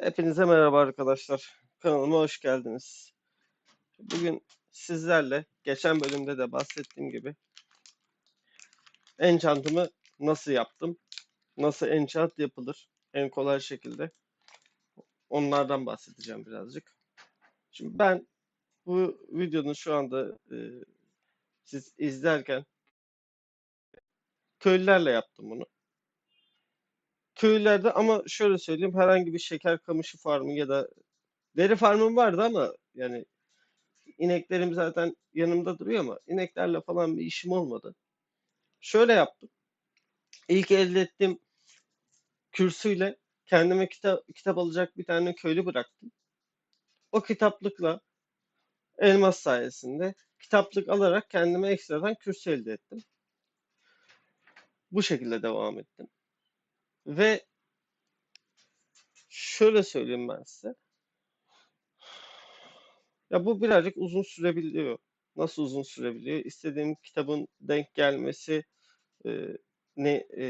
Hepinize merhaba arkadaşlar. Kanalıma hoş geldiniz. Bugün sizlerle geçen bölümde de bahsettiğim gibi enchant'ımı nasıl yaptım? Nasıl enchant yapılır en kolay şekilde? Onlardan bahsedeceğim birazcık. Şimdi ben bu videonun şu anda e, siz izlerken köylülerle yaptım bunu. Köylerde ama şöyle söyleyeyim herhangi bir şeker kamışı farmı ya da deri farmım vardı ama yani İneklerim zaten yanımda duruyor ama ineklerle falan bir işim olmadı. Şöyle yaptım. İlk elde ettiğim kürsüyle kendime kitap, kitap alacak bir tane köylü bıraktım. O kitaplıkla elmas sayesinde kitaplık alarak kendime ekstradan kürsü elde ettim. Bu şekilde devam ettim. Ve şöyle söyleyeyim ben size. Ya bu birazcık uzun sürebiliyor. Nasıl uzun sürebiliyor? İstediğim kitabın denk gelmesi e, ne e,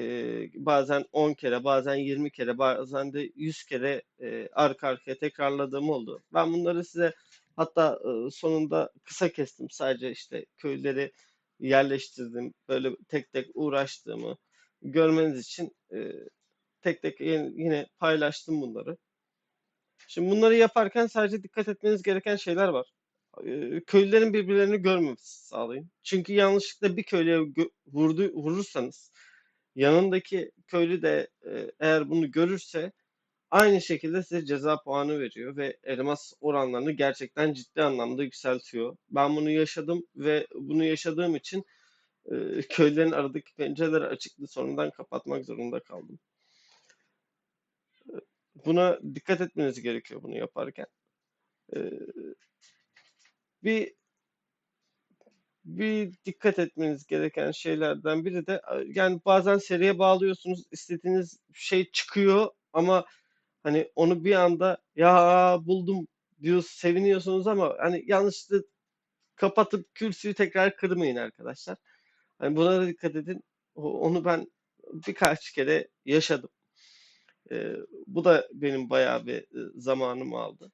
bazen 10 kere, bazen 20 kere, bazen de 100 kere e, arka arkaya tekrarladığım oldu. Ben bunları size hatta e, sonunda kısa kestim. Sadece işte köyleri yerleştirdim. Böyle tek tek uğraştığımı görmeniz için e, tek tek yine, paylaştım bunları. Şimdi bunları yaparken sadece dikkat etmeniz gereken şeyler var. Ee, köylülerin birbirlerini görmemesi sağlayın. Çünkü yanlışlıkla bir köylüye vurdu, vurursanız yanındaki köylü de e, eğer bunu görürse aynı şekilde size ceza puanı veriyor ve elmas oranlarını gerçekten ciddi anlamda yükseltiyor. Ben bunu yaşadım ve bunu yaşadığım için e, köylülerin aradaki pencereleri açıktı sonradan kapatmak zorunda kaldım. Buna dikkat etmeniz gerekiyor bunu yaparken. Ee, bir bir dikkat etmeniz gereken şeylerden biri de yani bazen seriye bağlıyorsunuz istediğiniz şey çıkıyor ama hani onu bir anda ya buldum diyor seviniyorsunuz ama hani yanlışlıkla kapatıp kürsüyü tekrar kırmayın arkadaşlar. Hani buna da dikkat edin. Onu ben birkaç kere yaşadım. Ee, bu da benim bayağı bir e, zamanımı aldı.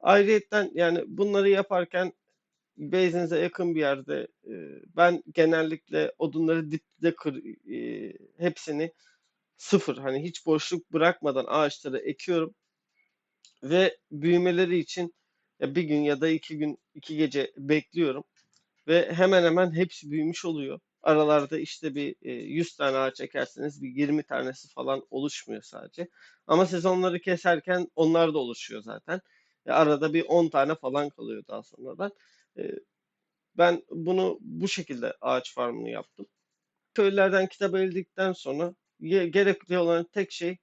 Ayrıyetten yani bunları yaparken base'inize yakın bir yerde e, ben genellikle odunları dipte kır, e, hepsini sıfır hani hiç boşluk bırakmadan ağaçları ekiyorum ve büyümeleri için bir gün ya da iki gün iki gece bekliyorum ve hemen hemen hepsi büyümüş oluyor. Aralarda işte bir e, 100 tane ağaç ekerseniz bir 20 tanesi falan oluşmuyor sadece. Ama siz onları keserken onlar da oluşuyor zaten. E, arada bir 10 tane falan kalıyor daha sonradan. Ben bunu bu şekilde ağaç farmını yaptım. Köylülerden kitap edildikten sonra ge- gerekli olan tek şey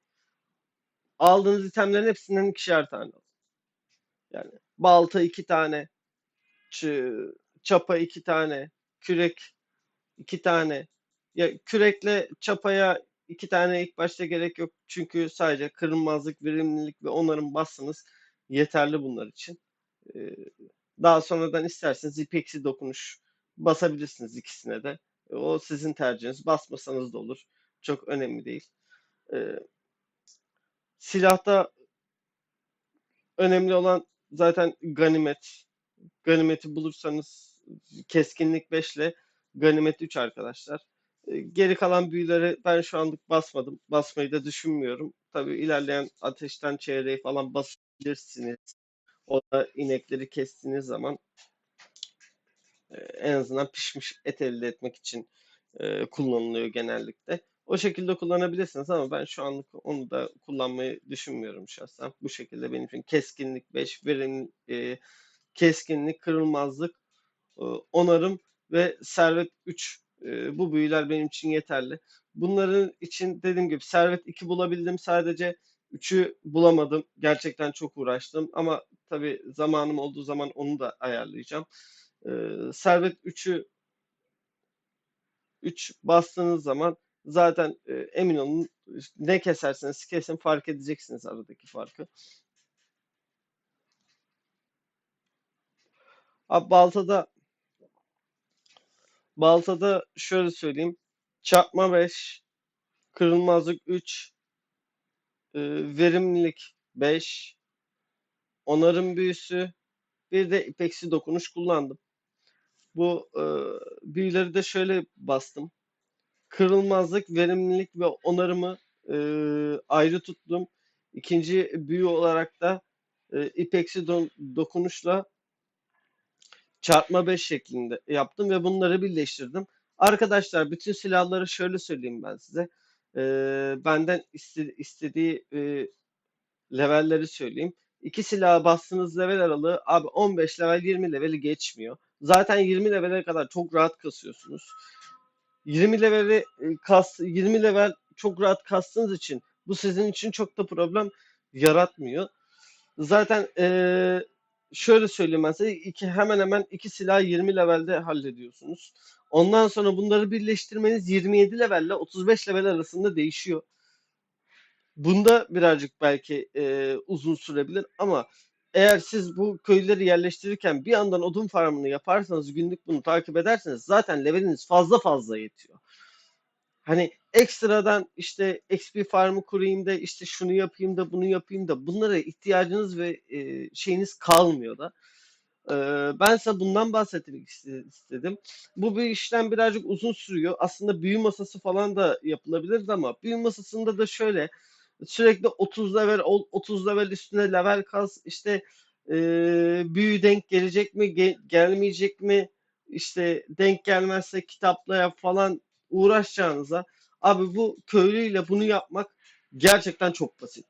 aldığınız itemlerin hepsinden ikişer tane. alın. Yani balta iki tane, çapa iki tane, kürek iki tane. Ya kürekle çapaya iki tane ilk başta gerek yok. Çünkü sadece kırılmazlık, verimlilik ve onarım bassanız yeterli bunlar için. Ee, daha sonradan isterseniz ipeksi dokunuş basabilirsiniz ikisine de. E, O sizin tercihiniz. Basmasanız da olur. Çok önemli değil. Ee, silahta önemli olan zaten ganimet. Ganimeti bulursanız keskinlik 5 ile ganimet 3 arkadaşlar. E, Geri kalan büyüleri ben şu anlık basmadım. Basmayı da düşünmüyorum. Tabii ilerleyen ateşten çeyreği falan basabilirsiniz. O da inekleri kestiğiniz zaman e, en azından pişmiş et elde etmek için e, kullanılıyor genellikle. O şekilde kullanabilirsiniz ama ben şu anlık onu da kullanmayı düşünmüyorum şahsen. Bu şekilde benim için keskinlik 5, verim, e, keskinlik, kırılmazlık, e, onarım ve servet 3. E, bu büyüler benim için yeterli. Bunların için dediğim gibi servet 2 bulabildim sadece. 3'ü bulamadım. Gerçekten çok uğraştım ama tabii zamanım olduğu zaman onu da ayarlayacağım. E, servet 3'ü 3 bastığınız zaman zaten e, emin olun ne keserseniz kesin fark edeceksiniz aradaki farkı. Abi baltada baltada şöyle söyleyeyim. Çarpma 5, kırılmazlık 3, e, verimlilik 5, onarım büyüsü, bir de ipeksi dokunuş kullandım. Bu e, büyüleri de şöyle bastım. Kırılmazlık, verimlilik ve onarımı e, ayrı tuttum. İkinci büyü olarak da e, ipeksi don, dokunuşla çarpma 5 şeklinde yaptım ve bunları birleştirdim. Arkadaşlar bütün silahları şöyle söyleyeyim ben size. E, benden iste, istediği e, levelleri söyleyeyim. İki silaha bastığınız level aralığı abi 15 level 20 leveli geçmiyor. Zaten 20 levele kadar çok rahat kasıyorsunuz. 20 leveli kas 20 level çok rahat kastığınız için bu sizin için çok da problem yaratmıyor. Zaten eee, şöyle söyleyeyim ben size iki, hemen hemen iki silah 20 levelde hallediyorsunuz. Ondan sonra bunları birleştirmeniz 27 levelle 35 level arasında değişiyor. Bunda birazcık belki eee, uzun sürebilir ama eğer siz bu köyleri yerleştirirken bir yandan odun farmını yaparsanız günlük bunu takip ederseniz zaten leveliniz fazla fazla yetiyor. Hani ekstradan işte XP farmı kurayım da işte şunu yapayım da bunu yapayım da bunlara ihtiyacınız ve e, şeyiniz kalmıyor da. Ee, ben size bundan bahsetmek iste- istedim. Bu bir işlem birazcık uzun sürüyor. Aslında büyü masası falan da yapılabilir ama büyü masasında da şöyle sürekli 30 level ol- 30 level üstüne level kas işte e, büyü denk gelecek mi ge- gelmeyecek mi işte denk gelmezse kitapla yap falan uğraşacağınıza abi bu köylüyle bunu yapmak gerçekten çok basit.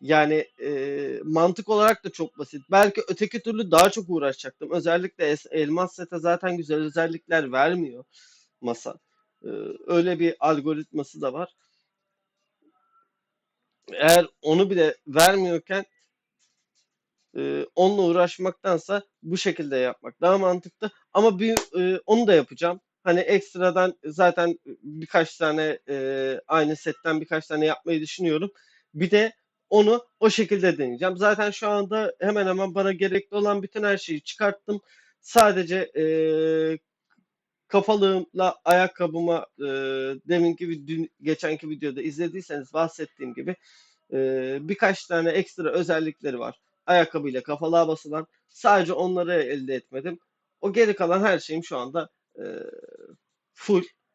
Yani e, mantık olarak da çok basit. Belki öteki türlü daha çok uğraşacaktım. Özellikle elmas sete zaten güzel özellikler vermiyor masa. E, öyle bir algoritması da var. Eğer onu bile vermiyorken e, onunla uğraşmaktansa bu şekilde yapmak daha mantıklı. Ama bir e, onu da yapacağım. Hani ekstradan zaten birkaç tane e, aynı setten birkaç tane yapmayı düşünüyorum. Bir de onu o şekilde deneyeceğim. Zaten şu anda hemen hemen bana gerekli olan bütün her şeyi çıkarttım. Sadece e, kafalığımla ayakkabıma e, deminki dün geçenki videoda izlediyseniz bahsettiğim gibi e, birkaç tane ekstra özellikleri var. Ayakkabıyla kafalığa basılan. Sadece onları elde etmedim. O geri kalan her şeyim şu anda full.